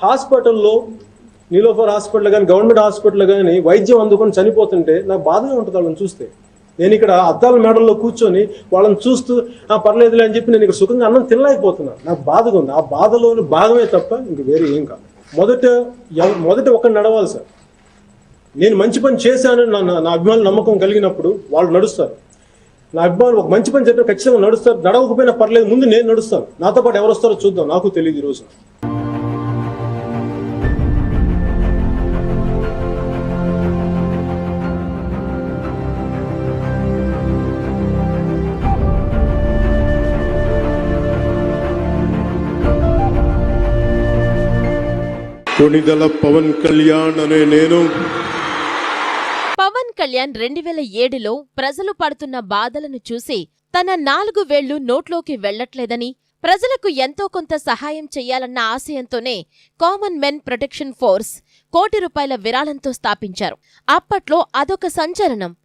హాస్పిటల్లో నీలోఫర్ హాస్పిటల్ కానీ government hospital కానీ వైద్యం అందుకొని చనిపోతుంటే నాకు బాధగా ఉంటుంది వాళ్ళని చూస్తే. నేను ఇక్కడ అద్దాల మేడల్లో కూర్చొని వాళ్ళని చూస్తూ "ఆ, పర్లేదులే అని చెప్పి నేను ఇక్కడ సుఖంగా అన్నం తినలేకపోతున్నాను నాకు బాధగా ఉంది. ఆ బాధలోని భాగమే తప్ప ఇంక వేరే ఏం కాదు. మొదట మొదట ఒకటి నడవాలి సార్. నేను మంచి పని చేశాను నా నా అభిమానులు నమ్మకం కలిగినప్పుడు వాళ్ళు నడుస్తారు. నా అభిమానులు ఒక మంచి పని చెప్పిన ఖచ్చితంగా నడుస్తారు. నడవకపోయినా పర్లేదు ముందు నేను నడుస్తాను. నాతో పాటు ఎవరు వస్తారో చూద్దాం. నాకు తెలియదు ఈరోజు కొణిదల పవన్ కళ్యాణ్ అనే నేను. పవన్ కళ్యాణ్ రెండు వేల ఏడులో ప్రజలు పడుతున్న బాధలను చూసి తన నాలుగు వేళ్ళు నోట్లోకి వెళ్ళట్లేదని ప్రజలకు ఎంతో కొంత సహాయం చెయ్యాలన్న ఆశయంతోనే కామన్ మెన్ ప్రొటెక్షన్ ఫోర్స్ కోటి రూపాయల విరాళంతో స్థాపించారు. అప్పట్లో అదొక సంచలనం.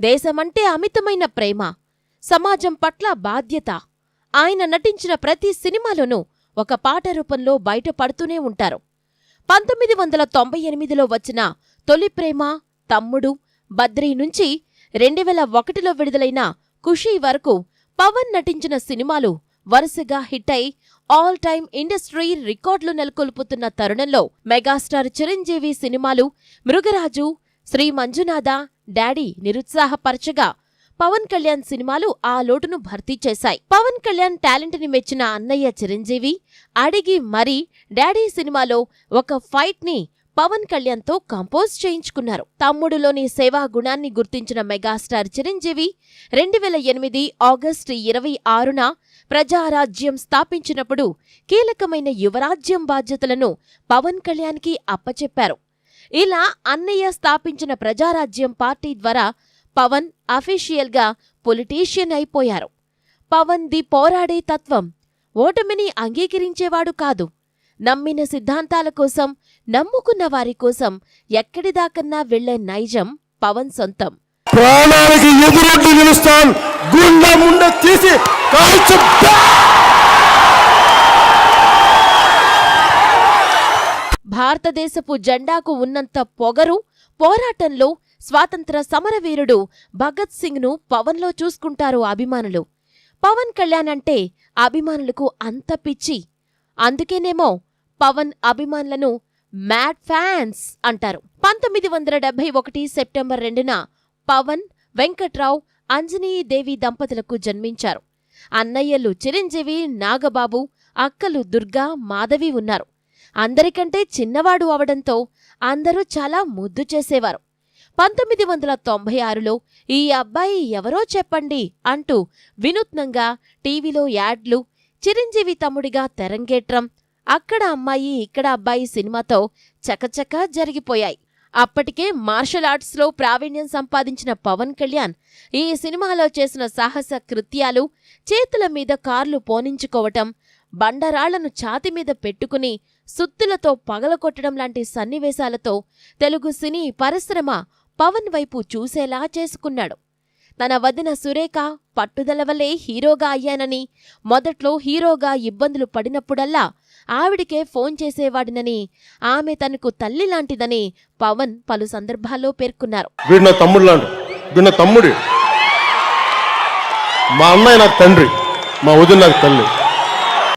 దేశమంటే అమితమైన ప్రేమ సమాజం పట్ల బాధ్యత. ఆయన నటించిన ప్రతి సినిమాలోనూ ఒక పాట రూపంలో బయటపడుతూనే ఉంటారు. పంతొమ్మిది వందల తొంభై ఎనిమిదిలో వచ్చిన తొలి ప్రేమ తమ్ముడు బద్రీ నుంచి రెండు వేల ఒకటిలో విడుదలైన ఖుషీ వరకు పవన్ నటించిన సినిమాలు వరుసగా హిట్ అయి ఆల్ టైమ్ ఇండస్ట్రీ రికార్డులు నెలకొల్పుతున్న తరుణంలో మెగాస్టార్ చిరంజీవి సినిమాలు మృగరాజు శ్రీ మంజునాథ డాడీ నిరుత్సాహపరచగా పవన్ కళ్యాణ్ సినిమాలు ఆ లోటును భర్తీ చేశాయి. పవన్ కళ్యాణ్ టాలెంట్ని మెచ్చిన అన్నయ్య చిరంజీవి అడిగి మరీ డాడీ సినిమాలో ఒక ఫైట్ని పవన్ కళ్యాణ్తో కంపోజ్ చేయించుకున్నారు. తమ్ముడులోని సేవా గుణాన్ని గుర్తించిన మెగాస్టార్ చిరంజీవి రెండు వేల ఎనిమిది ఆగస్టు ఇరవై ఆరున ప్రజారాజ్యం స్థాపించినప్పుడు కీలకమైన యువరాజ్యం బాధ్యతలను పవన్ కళ్యాణ్కి అప్పచెప్పారు. ఇలా అన్నయ్య స్థాపించిన ప్రజారాజ్యం పార్టీ ద్వారా పవన్ అఫీషియల్గా పొలిటీషియన్ అయిపోయారు. పవన్ ది పోరాడే తత్వం. ఓటమిని అంగీకరించేవాడు కాదు. నమ్మిన సిద్ధాంతాల కోసం నమ్ముకున్న వారి కోసం ఎక్కడిదాకన్నా వెళ్ళే నైజం పవన్ సొంతం. ప్రాణానికి ఎదురొడ్డి నిలుస్తాను గుండె ముండ తీసి భారతదేశపు జెండాకు ఉన్నంత పొగరు పోరాటంలో స్వాతంత్ర సమరవీరుడు భగత్ సింగ్ను పవన్లో చూసుకుంటారు అభిమానులు. పవన్ కళ్యాణ్ అంటే అభిమానులకు అంత పిచ్చి. అందుకేనేమో పవన్ అభిమానులను మ్యాడ్ ఫ్యాన్స్ అంటారు. పంతొమ్మిది వందల డెబ్బై ఒకటి సెప్టెంబర్ రెండున పవన్ వెంకట్రావు అంజనీదేవి దంపతులకు జన్మించారు. అన్నయ్యలు చిరంజీవి నాగబాబు అక్కలు దుర్గా మాధవి ఉన్నారు. అందరికంటే చిన్నవాడు అవడంతో అందరూ చాలా ముద్దు చేసేవారు. పంతొమ్మిది వందల తొంభై ఆరులో ఈ అబ్బాయి ఎవరో చెప్పండి అంటూ వినూత్నంగా టీవీలో యాడ్లు చిరంజీవి తమ్ముడిగా తెరంగేట్రం అక్కడ అమ్మాయి ఇక్కడ అబ్బాయి సినిమాతో చకచకా జరిగిపోయాయి. అప్పటికే మార్షల్ ఆర్ట్స్లో ప్రావీణ్యం సంపాదించిన పవన్ కళ్యాణ్ ఈ సినిమాలో చేసిన సాహస కృత్యాలు చేతుల మీద కార్లు పోనించుకోవటం బండరాళ్ళను ఛాతి మీద పెట్టుకుని సుత్తులతో పగలకొట్టడం లాంటి సన్నివేశాలతో తెలుగు సినీ పరిశ్రమ పవన్ వైపు చూసేలా చేసుకున్నాడు. తన వదిన సురేఖ పట్టుదల వల్లే హీరోగా అయ్యానని మొదట్లో హీరోగా ఇబ్బందులు పడినప్పుడల్లా ఆవిడికే ఫోన్ చేసేవాడినని ఆమె తనకు తల్లి లాంటిదని పవన్ పలు సందర్భాల్లో పేర్కొన్నారు. నా తమ్ముడు నా మా అన్నయ్య నాకు తండ్రి మా వదిన నాకు తల్లి.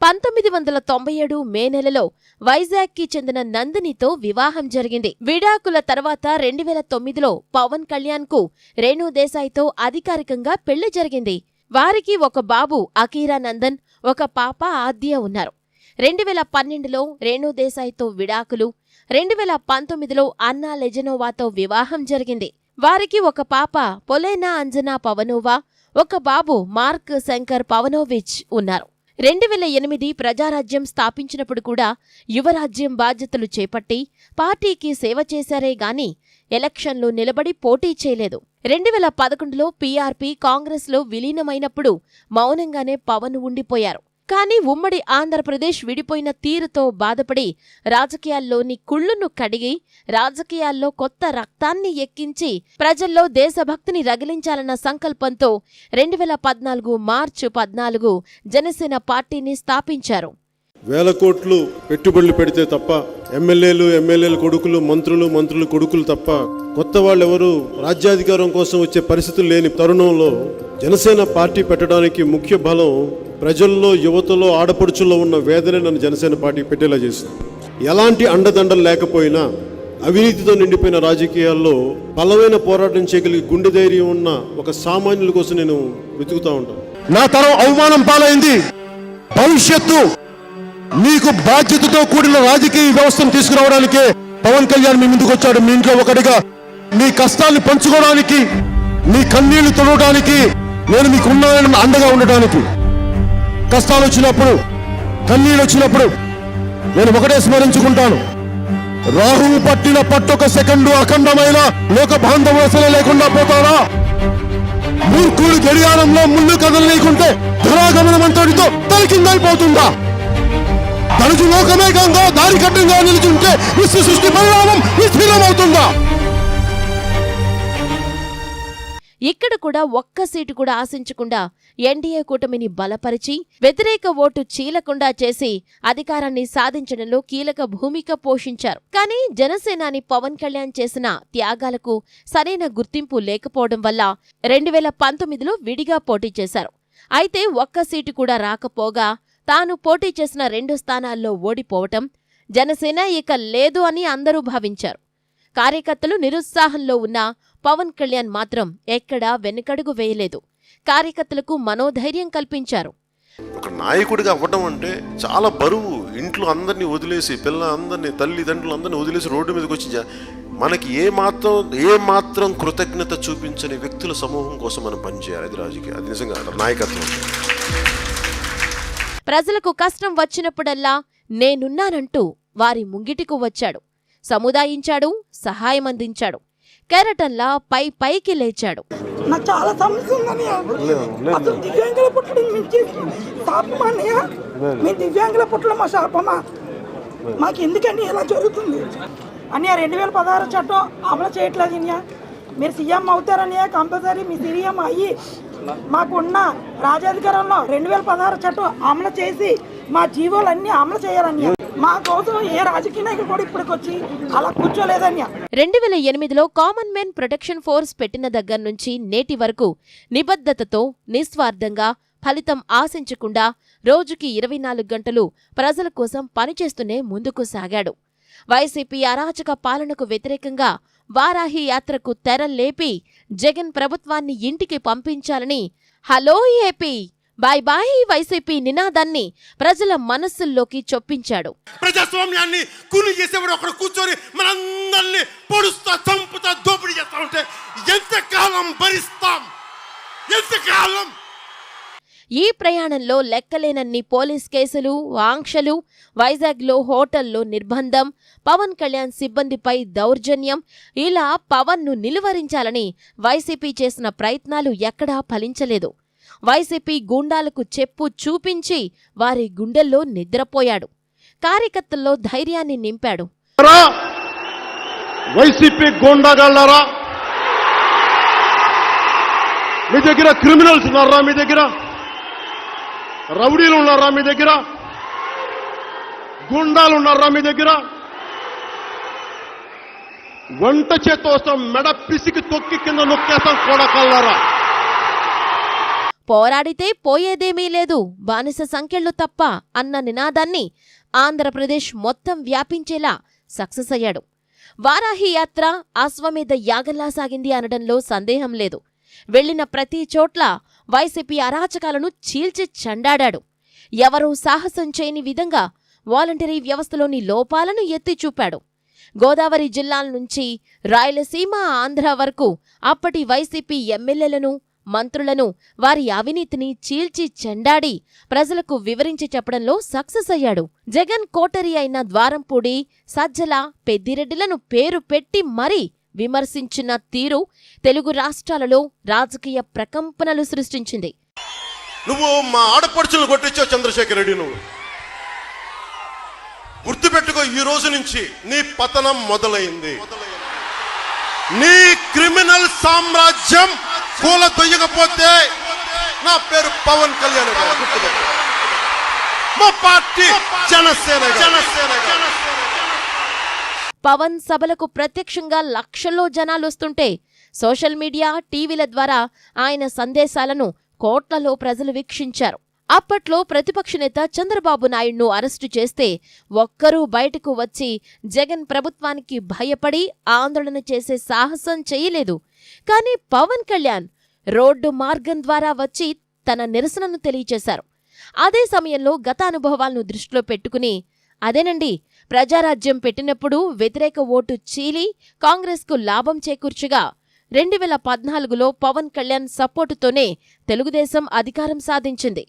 పంతొమ్మిది వందల తొంభై ఏడు మే నెలలో వైజాగ్కి చెందిన నందినితో వివాహం జరిగింది. విడాకుల తర్వాత రెండు వేల తొమ్మిదిలో పవన్ కళ్యాణ్కు రేణు దేశాయ్తో అధికారికంగా పెళ్ళి జరిగింది. వారికి ఒక బాబు అకీరా నందన్ ఒక పాప ఆద్య ఉన్నారు. రెండు వేల పన్నెండులో రేణుదేశాయ్తో విడాకులు రెండు వేల పంతొమ్మిదిలో అన్నా లెజనోవాతో వివాహం జరిగింది. వారికి ఒక పాప పొలేనా అంజనా పవనోవా ఒక బాబు మార్క్ శంకర్ పవనోవిచ్ ఉన్నారు. రెండు వేల ఎనిమిది ప్రజారాజ్యం స్థాపించినప్పుడు కూడా యువరాజ్యం బాధ్యతలు చేపట్టి పార్టీకి సేవ చేశారే గాని ఎలక్షన్లో నిలబడి పోటీ చేయలేదు. రెండు వేల పదకొండులో పీఆర్పీ కాంగ్రెస్లో విలీనమైనప్పుడు మౌనంగానే పవన్ ఉండిపోయారు. కానీ ఉమ్మడి ఆంధ్రప్రదేశ్ విడిపోయిన తీరుతో బాధపడి రాజకీయాల్లోని కుళ్ళును కడిగి రాజకీయాల్లో కొత్త రక్తాన్ని ఎక్కించి ప్రజల్లో దేశభక్తిని రగిలించాలన్న సంకల్పంతో రెండు వేల పద్నాలుగు మార్చి పద్నాలుగు జనసేన పార్టీని స్థాపించారు. వేల కోట్లు పెట్టుబడులు పెడితే తప్ప ఎమ్మెల్యేలు ఎమ్మెల్యేల కొడుకులు మంత్రులు మంత్రులు కొడుకులు తప్ప కొత్త వాళ్ళు రాజ్యాధికారం కోసం వచ్చే పరిస్థితులు లేని తరుణంలో జనసేన పార్టీ పెట్టడానికి ముఖ్య బలం ప్రజల్లో యువతలో ఆడపడుచుల్లో ఉన్న వేదనే నన్ను జనసేన పార్టీ పెట్టేలా చేసింది. ఎలాంటి అండదండలు లేకపోయినా అవినీతితో నిండిపోయిన రాజకీయాల్లో బలమైన పోరాటం చేయగలిగి గుండె ధైర్యం ఉన్న ఒక సామాన్యుల కోసం నేను వెతుకుతా ఉంటాను నా తరం అవమానం పాలైంది. భవిష్యత్తు మీకు బాధ్యతతో కూడిన రాజకీయ వ్యవస్థను తీసుకురావడానికే పవన్ కళ్యాణ్ మీ ముందుకు వచ్చాడు. మీ ఇంట్లో ఒకటిగా మీ కష్టాన్ని పంచుకోవడానికి మీ కన్నీళ్ళు తొడవడానికి నేను మీకు ఉన్నానని అండగా ఉండడానికి కష్టాలు వచ్చినప్పుడు కన్నీళ్ళు వచ్చినప్పుడు నేను ఒకటే స్మరించుకుంటాను. రాహువు పట్టిన పట్టొక సెకండు అఖండమైన లోక బాంధవసలు లేకుండా పోతారా మూర్ఖుడు గడియారంలో ముందు కదలలేకుంటే ధరాగమనమంతటితో తలకిందైపోతుందా? తరచు లోకమేకంగా దారి కట్టంగా నిలుచుంటే విశ్వ సృష్టి పరిణామం విస్తీర్ణమవుతుందా ఇక్కడ కూడా ఒక్క సీటు కూడా ఆశించకుండా ఎన్డీఏ కూటమిని బలపరిచి వ్యతిరేక ఓటు చీలకుండా చేసి అధికారాన్ని సాధించడంలో కీలక భూమిక పోషించారు. కానీ జనసేనాని పవన్ కళ్యాణ్ చేసిన త్యాగాలకు సరైన గుర్తింపు లేకపోవడం వల్ల రెండు వేల పంతొమ్మిదిలో విడిగా పోటీ చేశారు. అయితే ఒక్క సీటు కూడా రాకపోగా తాను పోటీ చేసిన రెండు స్థానాల్లో ఓడిపోవటం జనసేన ఇక లేదు అని అందరూ భావించారు. కార్యకర్తలు నిరుత్సాహంలో ఉన్న పవన్ కళ్యాణ్ మాత్రం ఎక్కడా వెనుకడుగు వేయలేదు. కార్యకర్తలకు మనోధైర్యం కల్పించారు. ఒక నాయకుడిగా అవ్వడం అంటే చాలా బరువు. ఇంట్లో అందరినీ వదిలేసి పిల్ల అందరినీ తల్లిదండ్రులు అందరినీ వదిలేసి రోడ్డు మీదకి వచ్చి మనకి ఏ మాత్రం ఏ మాత్రం కృతజ్ఞత చూపించని వ్యక్తుల సమూహం కోసం మనం పనిచేయాలి. అది రాజకీయ అది నిజంగా నాయకత్వం. ప్రజలకు కష్టం వచ్చినప్పుడల్లా నేనున్నానంటూ వారి ముంగిటికు వచ్చాడు. సముదాయించాడు సహాయం అందించాడు కెరటంలా పై పైకి లేచాడు. నాకు చాలా సమస్య ఉందని అసలు దివ్యాంగుల పుట్టడం మేము చేసిన శాపమా అన్నయ్య? మేము దివ్యాంగుల పుట్టడం మా శాపమా? మాకు ఎందుకని ఇలా జరుగుతుంది? అన్నయ్య రెండు వేల పదహారు చట్టం అమలు చేయట్లేదు అన్నయ్య. మీరు సీఎం అవుతారన్నయ్య కంపల్సరీ మీ సీఎం అయ్యి మాకున్న రాజాధికారంలో రెండు వేల పదహారు చట్టం అమలు చేసి మా జీవోలన్నీ అమలు చేయాలన్నయ్య. మా కోసం ఏ రాజకీయ నాయకుడు కూడా ఇప్పటికొచ్చి అలా కూర్చోలేదన్నయ్య. రెండు వేల ఎనిమిదిలో కామన్ మెన్ ప్రొటెక్షన్ ఫోర్స్ పెట్టిన దగ్గర నుంచి నేటి వరకు నిబద్ధతతో నిస్వార్థంగా ఫలితం ఆశించకుండా రోజుకి ఇరవై నాలుగు గంటలు ప్రజల కోసం పనిచేస్తూనే ముందుకు సాగాడు. వైసీపీ అరాచక పాలనకు వ్యతిరేకంగా వారాహి యాత్రకు తెరలేపి జగన్ ప్రభుత్వాన్ని ఇంటికి పంపించాలని. Hello AP! Bye bye YCP నినాదాన్ని ప్రజల మనస్సుల్లోకి చొప్పించాడు. ప్రజాస్వామ్యాన్ని కూలి చేసేవాడు అక్కడ కూర్చొని మనందరినీ పొడుస్తా చంపుతా దోపిడీ చేస్తా ఉంటే ఎంతకాలం భరిస్తాం? ఎంతకాలం? ఈ ప్రయాణంలో లెక్కలేనన్ని పోలీస్ కేసులు ఆంక్షలు వైజాగ్లో హోటల్లో నిర్బంధం పవన్ కళ్యాణ్ సిబ్బందిపై దౌర్జన్యం ఇలా పవన్ను నిలువరించాలని వైసీపీ చేసిన ప్రయత్నాలు ఎక్కడా ఫలించలేదు. వైసీపీ గూండాలకు చెప్పు చూపించి వారి గుండెల్లో నిద్రపోయాడు. కార్యకర్తల్లో ధైర్యాన్ని నింపాడు. వైసీపీ గోండాగాళ్ళారా మీ దగ్గర క్రిమినల్స్ ఉన్నారా మీ దగ్గర? రౌడీలు ఉన్నారా మీ దగ్గర? గుండాలు ఉన్నారా మీ దగ్గర? వంట చేత్తో వస్తాం మెడ పిసికి తొక్కి కింద నొక్కేస్తాం కొడకల్లారా. పోరాడితే పోయేదేమీ లేదు బానిస సంఖ్యలు తప్ప అన్న నినాదాన్ని ఆంధ్రప్రదేశ్ మొత్తం వ్యాపించేలా సక్సెస్ అయ్యాడు. వారాహి యాత్ర అశ్వమేధ యాగల్లా సాగింది అనడంలో సందేహం లేదు. వెళ్ళిన ప్రతి చోట్ల వైసీపీ అరాచకాలను చీల్చి చండాడాడు. ఎవరూ సాహసం చేయని విధంగా వాలంటరీ వ్యవస్థలోని లోపాలను ఎత్తి చూపాడు గోదావరి జిల్లాల నుంచి రాయలసీమ ఆంధ్ర వరకు అప్పటి వైసీపీ ఎమ్మెల్యేలను మంత్రులను వారి అవినీతిని చీల్చి చెండాడి ప్రజలకు వివరించి చెప్పడంలో సక్సెస్ అయ్యాడు. జగన్ కోటరీ అయిన ద్వారంపూడి సజ్జల పెద్దిరెడ్డిలను పేరు పెట్టి మరీ విమర్శించిన తీరు తెలుగు రాష్ట్రాలలో రాజకీయ ప్రకంపనలు సృష్టించింది. నువ్వు మా ఆడపడుచులు కొట్టించావు చంద్రశేఖర్ రెడ్డి నువ్వు. గుర్తుపెట్టుకో ఈ రోజు నుంచి నీ పతనం మొదలైంది. నీ క్రిమినల్ సామ్రాజ్యం కూల దొయ్యకపోతే నా పేరు పవన్ కళ్యాణ్ మా పార్టీ జనసేన జనసేన పవన్ సభలకు ప్రత్యక్షంగా లక్షల్లో జనాలొస్తుంటే సోషల్ మీడియా టీవీల ద్వారా ఆయన సందేశాలను కోట్లలో ప్రజలు వీక్షించారు. అప్పట్లో ప్రతిపక్ష నేత చంద్రబాబు నాయుడును అరెస్టు చేస్తే ఒక్కరూ బయటకు వచ్చి జగన్ ప్రభుత్వానికి భయపడి ఆందోళన చేసే సాహసం చేయలేదు. కానీ పవన్ కళ్యాణ్ రోడ్డు మార్గం ద్వారా వచ్చి తన నిరసనను తెలియచేశారు. అదే సమయంలో గత అనుభవాలను దృష్టిలో పెట్టుకుని అదేనండి ప్రజారాజ్యం పెట్టినప్పుడు వ్యతిరేక ఓటు చీలి కాంగ్రెస్కు లాభం చేకూర్చగా. రెండు వేల పద్నాలుగులో పవన్ కళ్యాణ్ సపోర్టుతోనే తెలుగుదేశం అధికారం సాధించింది.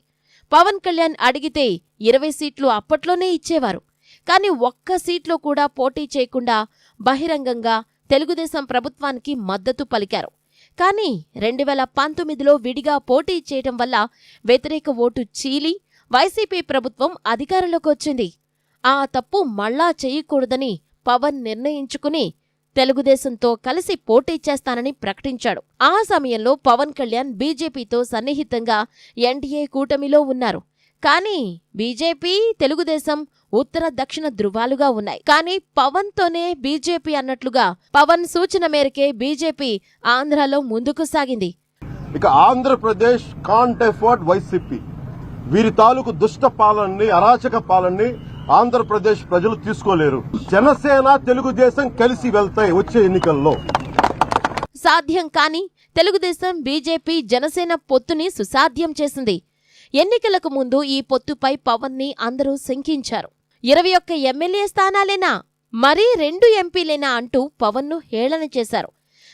పవన్ కళ్యాణ్ అడిగితే ఇరవై సీట్లు అప్పట్లోనే ఇచ్చేవారు. కానీ ఒక్క సీట్లో కూడా పోటీ చేయకుండా బహిరంగంగా తెలుగుదేశం ప్రభుత్వానికి మద్దతు పలికారు. కానీ రెండు వేల పంతొమ్మిదిలో విడిగా పోటీ చేయటం వల్ల వ్యతిరేక ఓటు చీలి వైసీపీ ప్రభుత్వం అధికారంలోకి వచ్చింది. ఆ తప్పు మళ్ళా చేయకూడదని పవన్ నిర్ణయించుకుని తెలుగుదేశంతో కలిసి పోటీ చేస్తానని ప్రకటించాడు. ఆ సమయంలో పవన్ కళ్యాణ్ బీజేపీతో సన్నిహితంగా ఎన్డీఏ కూటమిలో ఉన్నారు. కానీ బీజేపీ తెలుగుదేశం ఉత్తర దక్షిణ ధృవాలుగా ఉన్నాయి. కానీ పవన్తోనే బీజేపీ అన్నట్లుగా పవన్ సూచన మేరకే బీజేపీ ఆంధ్రాలో ముందుకు సాగింది. ఇక ఆంధ్రప్రదేశ్ కాంట్ వైసీపీ. వీరి తాలూకు దుష్ట పాలనని అరాచక పాలనని ఆంధ్రప్రదేశ్ ప్రజలు తీసుకోలేరు. జనసేన తెలుగుదేశం కలిసి వెళ్తాయి వచ్చే ఎన్నికల్లో. సాధ్యం కాని తెలుగుదేశం బీజేపీ జనసేన పొత్తుని సుసాధ్యం చేసింది. ఎన్నికలకు ముందు ఈ పొత్తుపై పవన్ని అందరూ శంకించారు. ఇరవై ఒక్క ఎమ్మెల్యే స్థానాలేనా? మరీ రెండు ఎంపీలేనా అంటూ పవన్ను హేళన చేశారు.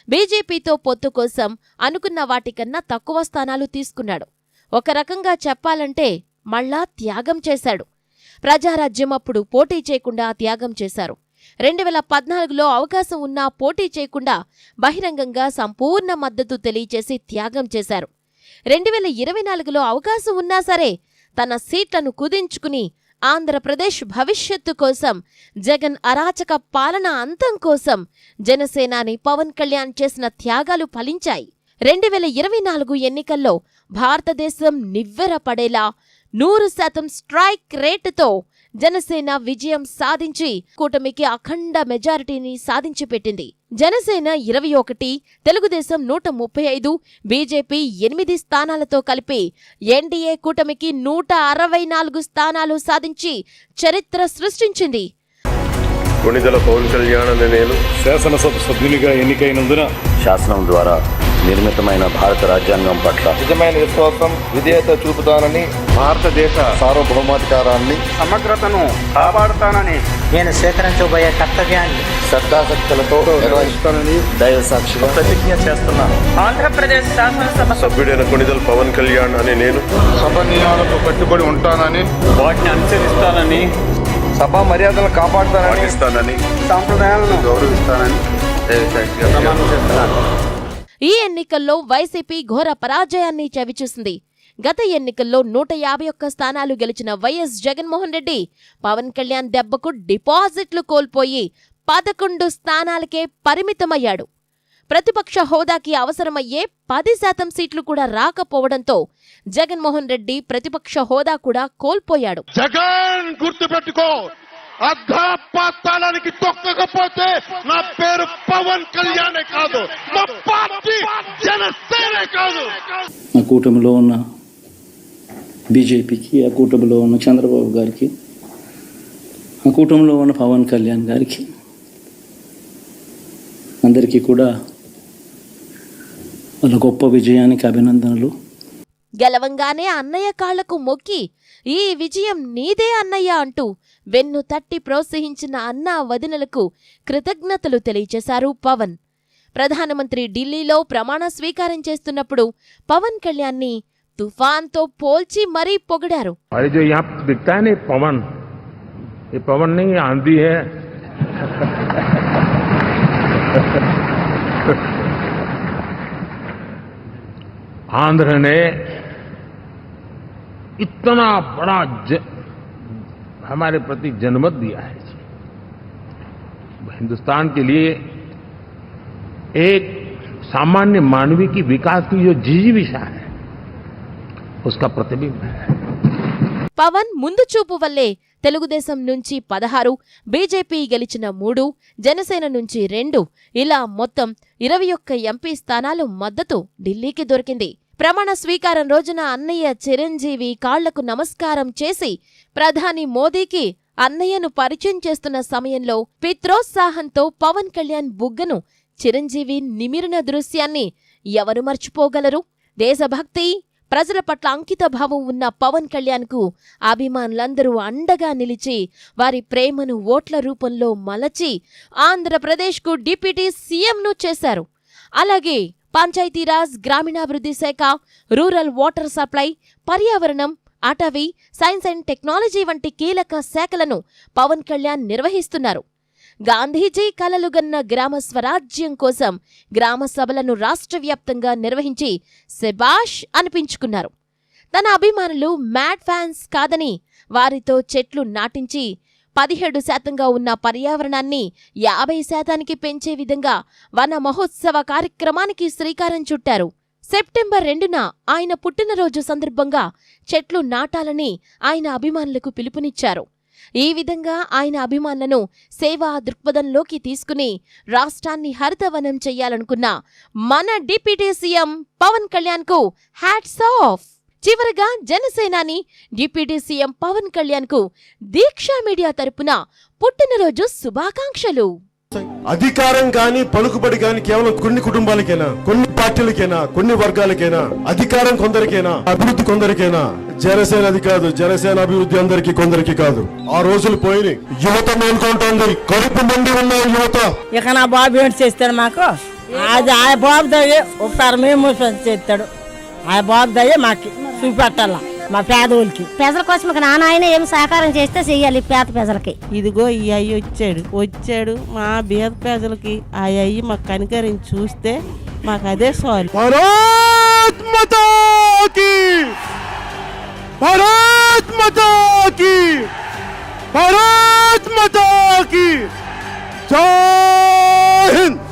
బీజేపీతో పొత్తు కోసం అనుకున్న వాటికన్నా తక్కువ స్థానాలు తీసుకున్నాడు. ఒక రకంగా చెప్పాలంటే మళ్ళా త్యాగం చేశాడు. ప్రజారాజ్యం అప్పుడు పోటీ చేయకుండా త్యాగం చేశారు. రెండు వేల పద్నాలుగులో అవకాశం ఉన్నా పోటీ చేయకుండా బహిరంగంగా సంపూర్ణ మద్దతు తెలియచేసి త్యాగం చేశారు. రెండు వేల ఇరవై నాలుగులో అవకాశం ఉన్నా సరే తన సీట్లను కుదించుకుని ఆంధ్రప్రదేశ్ భవిష్యత్తు కోసం జగన్ అరాచక పాలన అంతం కోసం జనసేనాని పవన్ కళ్యాణ్ చేసిన త్యాగాలు ఫలించాయి. రెండు వేల ఇరవై నాలుగు ఎన్నికల్లో భారతదేశం నివ్వెరపడేలా నూరు శాతం స్ట్రైక్ రేటుతో జనసేన విజయం సాధించి కూటమికి అఖండ మెజారిటీని సాధించి పెట్టింది. జనసేన ఇరవై ఒకటి తెలుగుదేశం నూట ముప్పై ఐదు బీజేపీ ఎనిమిది స్థానాలతో కలిపి ఎన్డీఏ కూటమికి నూట అరవై నాలుగు స్థానాలు సాధించి చరిత్ర సృష్టించింది. కొణిదల పవన్ కళ్యాణ్ అనే నేను శాసనసభ సభ్యునిగా ఎన్నికైనందున శాసనం ద్వారా నిర్మితమైన భారత రాజ్యాంగం పట్ల నిజమైన విశ్వాసం విధేయత చూపుతానని భారతదేశ సార్వభౌమాధికారాన్ని సమగ్రతను కాపాడుతానని నేను స్వీకరించబోయే కర్తవ్యాన్ని శ్రద్ధాశక్తులతో నిర్వహిస్తానని దైవ సాక్షిగా ప్రతిజ్ఞ చేస్తున్నాను. ఆంధ్రప్రదేశ్ శాసనసభ సభ్యుడైన కొణిదల పవన్ కళ్యాణ్ అనే నేను సభ నియమాలకు కట్టుబడి ఉంటానని వాటిని అనుసరిస్తానని సభా మర్యాదలను కాపాడుతానని సాంప్రదాయాలను గౌరవిస్తానని దైవసాక్షిగా ప్రమాణం చేస్తున్నాను. ఈ ఎన్నికల్లో వైసీపీ ఘోర పరాజయాన్ని చవిచూసింది. గత ఎన్నికల్లో నూట యాభై ఒక్క స్థానాలు గెలిచిన వైఎస్ జగన్మోహన్ రెడ్డి పవన్ కళ్యాణ్ దెబ్బకు డిపాజిట్లు కోల్పోయి పదకొండు స్థానాలకే పరిమితమయ్యాడు. ప్రతిపక్ష హోదాకి అవసరమయ్యే పది శాతం సీట్లు కూడా రాకపోవడంతో జగన్మోహన్ రెడ్డి ప్రతిపక్ష హోదా కూడా కోల్పోయాడు. జగన్ గుర్తుపెట్టుకో అర్ధపాతాళానికి తొక్కకపోతే నా పేరు పవన్ కళ్యాణే కాదు. మా పార్టీ జనసేనే కాదు. ఆ కూటమిలో ఉన్న బీజేపీకి ఆ కూటమిలో ఉన్న చంద్రబాబు గారికి ఆ కూటమిలో ఉన్న పవన్ కళ్యాణ్ గారికి అందరికీ కూడా వాళ్ళ గొప్ప విజయానికి అభినందనలు. గెలవంగానే అన్నయ్య కాళ్ళకు మొక్కి ఈ విజయం నీదే అన్నయ్య అంటూ వెన్ను తట్టి ప్రోత్సహించిన అన్నా వదినలకు కృతజ్ఞతలు తెలియచేశారు పవన్. ప్రధానమంత్రి ఢిల్లీలో ప్రమాణ స్వీకారం చేస్తున్నప్పుడు పవన్ కళ్యాణ్ని తుఫాన్తో పోల్చి మరీ పొగిడారు. పవన్. పవన్ ఆంధీ आंध्र ने इतना बड़ा ज, हमारे प्रति जनमत दिया है हिंदुस्तान के लिए एक सामान्य मानवीय की विकास की जो जिजीविषा है उसका प्रतिबिंब है పవన్ ముందు చూపు వల్లే తెలుగుదేశం నుంచి పదహారు బీజేపీ గెలిచిన మూడు జనసేన నుంచి రెండు. ఇలా మొత్తం ఇరవై ఒక్క ఎంపీ స్థానాలు మద్దతు ఢిల్లీకి దొరికింది. ప్రమాణ స్వీకారం రోజున అన్నయ్య చిరంజీవి కాళ్ళకు నమస్కారం చేసి ప్రధాని మోదీకి అన్నయ్యను పరిచయం చేస్తున్న సమయంలో పిత్రోత్సాహంతో పవన్ కళ్యాణ్ బుగ్గను చిరంజీవి నిమిరిన దృశ్యాన్ని ఎవరు మర్చిపోగలరు? దేశభక్తి ప్రజల పట్ల అంకిత భావం ఉన్న పవన్ కళ్యాణ్కు అభిమానులందరూ అండగా నిలిచి వారి ప్రేమను ఓట్ల రూపంలో మలచి ఆంధ్రప్రదేశ్కు డిప్యూటీ సీఎంను చేశారు. అలాగే పంచాయతీరాజ్ గ్రామీణాభివృద్ధి శాఖ రూరల్ వాటర్ సప్లై పర్యావరణం అటవీ సైన్స్ అండ్ టెక్నాలజీ వంటి కీలక శాఖలను పవన్ కళ్యాణ్ నిర్వహిస్తున్నారు. గాంధీజీ కలలుగన్న గ్రామ స్వరాజ్యం కోసం గ్రామ సభలను రాష్ట్ర వ్యాప్తంగా నిర్వహించి సెబాష్ అనిపించుకున్నారు. తన అభిమానులు మ్యాడ్ ఫ్యాన్స్ కాదని వారితో చెట్లు నాటించి పదిహేడు శాతంగా ఉన్న పర్యావరణాన్ని యాభై శాతానికి పెంచే విధంగా వన మహోత్సవ కార్యక్రమానికి శ్రీకారం చుట్టారు. సెప్టెంబర్ రెండున ఆయన పుట్టినరోజు సందర్భంగా చెట్లు నాటాలని ఆయన అభిమానులకు పిలుపునిచ్చారు. ఈ విధంగా ఆయన అభిమానులను సేవా దృక్పథంలోకి తీసుకుని రాష్ట్రాన్ని హరితవనం చెయ్యాలనుకున్న మన డిప్యూటీ సీఎం పవన్ కళ్యాణ్కు హ్యాట్స్ ఆఫ్ చివరగా జనసేనాని డిప్యూటీ సీఎం పవన్ కళ్యాణ్కు దీక్షా మీడియా తరపున పుట్టినరోజు శుభాకాంక్షలు. అధికారం కానీ పలుకుబడి కానీ కేవలం కొన్ని కుటుంబాలకేనా? కొన్ని పార్టీలకైనా కొన్ని వర్గాలకైనా అధికారం కొందరికైనా అభివృద్ధి కొందరికైనా జనసేన అది కాదు జనసేన అభివృద్ధి అందరికి కొందరికి కాదు. ఆ రోజులు పోయినాయి. యువత మేల్కొంటోంది. కడుపు మండి ఉన్న యువత. ఇక నా బాబు ఏంటి చేస్తాడు మాకు? అది ఆ బాబు దయ్యే ఒకసారి మేము చేస్తాడు. ఆ బాబు దయ్యే మాకి చూపెట్టాలా? మా పేదోళ్ళకి. ప్రజల కోసం ఇక నాన్న ఆయన ఏం సహకారం చేస్తే చెయ్యాలి పేద ప్రజలకి. ఇదిగో ఈ అయ్యి వచ్చాడు. వచ్చాడు మా బీద ప్రజలకి. ఆ అయ్యి మాకు కనికరించి చూస్తే మాకు అదే సారీ భారత్ మాతా కీ భారత్ మాతా కీ భారత్ మాతా కీ జై